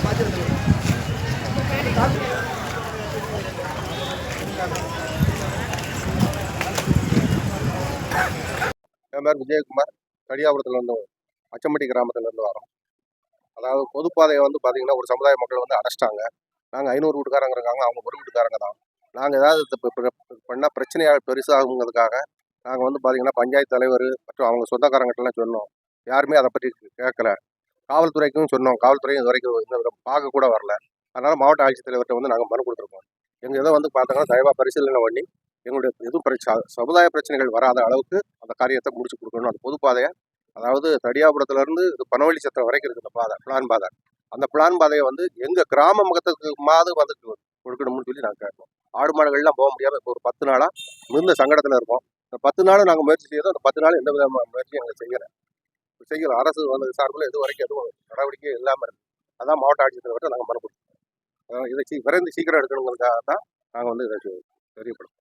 என் பேர் விஜயகுமார். கடியாபுரத்துலேருந்து அச்சம்பட்டி கிராமத்துலேருந்து வரோம். அதாவது பொதுப்பாதையை வந்து பார்த்திங்கன்னா ஒரு சமுதாய மக்கள் வந்து அடைச்சிட்டாங்க. நாங்கள் ஐநூறு வீட்டுக்காரங்க இருக்காங்க அவங்க ஒரு வீட்டுக்காரங்க தான். நாங்கள் ஏதாவது பண்ணால் பிரச்சனையாக பெருசாகுங்கிறதுக்காக நாங்கள் வந்து பார்த்திங்கன்னா பஞ்சாயத்து தலைவர் மற்றும் அவங்க சொந்தக்காரங்கிட்டலாம் சொன்னோம். யாருமே அதை பற்றி கேட்கல காவல்துறைக்கும் சொன்னோம். காவல்துறையும் இது வரைக்கும் இன்னும் பார்க்க கூட வரல. அதனால் மாவட்ட ஆட்சித்தலைவர்கிட்ட வந்து நாங்கள் மனு கொடுத்துருக்கோம். எங்கள் இதை வந்து பார்த்தோங்கன்னா தயவாக பரிசீலனை பண்ணி எங்களுடைய எதுவும் பிரச்சனை சமுதாய பிரச்சனைகள் வராத அளவுக்கு அந்த காரியத்தை முடிச்சு கொடுக்கணும். அந்த பொதுப்பாதையை அதாவது தடியாபுரத்துலேருந்து இது பனவழி சத்திரம் வரைக்கும் இருக்கு இந்த பாதை பிளான் பாதை. அந்த பிளான் பாதையை வந்து எங்கள் கிராம முகத்துக்கு மாது வந்து கொடுக்கணும்னு சொல்லி நாங்கள் கேட்போம் ஆடு மாடுகள்லாம் போக முடியாமல் இப்போ ஒரு பத்து நாளாக மிகுந்த சங்கடத்தில் இருக்கோம். இந்த பத்து நாளும் நாங்கள் முயற்சி செய்யறோம் அந்த பத்து நாள் எந்த விதமான முயற்சியும் எங்களுக்கு செய்கிறேன் செய்கிற அரசு வந்து சார்பில் இது வரைக்கும் எதுவும் நடவடிக்கை இல்லாமல் இருக்கு. அதான் மாவட்ட ஆட்சித்தலைவர்கிட்ட நாங்கள் மனு இதை விரைந்து சீக்கிரம் எடுக்கணுங்கிறதுக்காக தான் நாங்கள் வந்து இதை தெரியப்படுத்தும்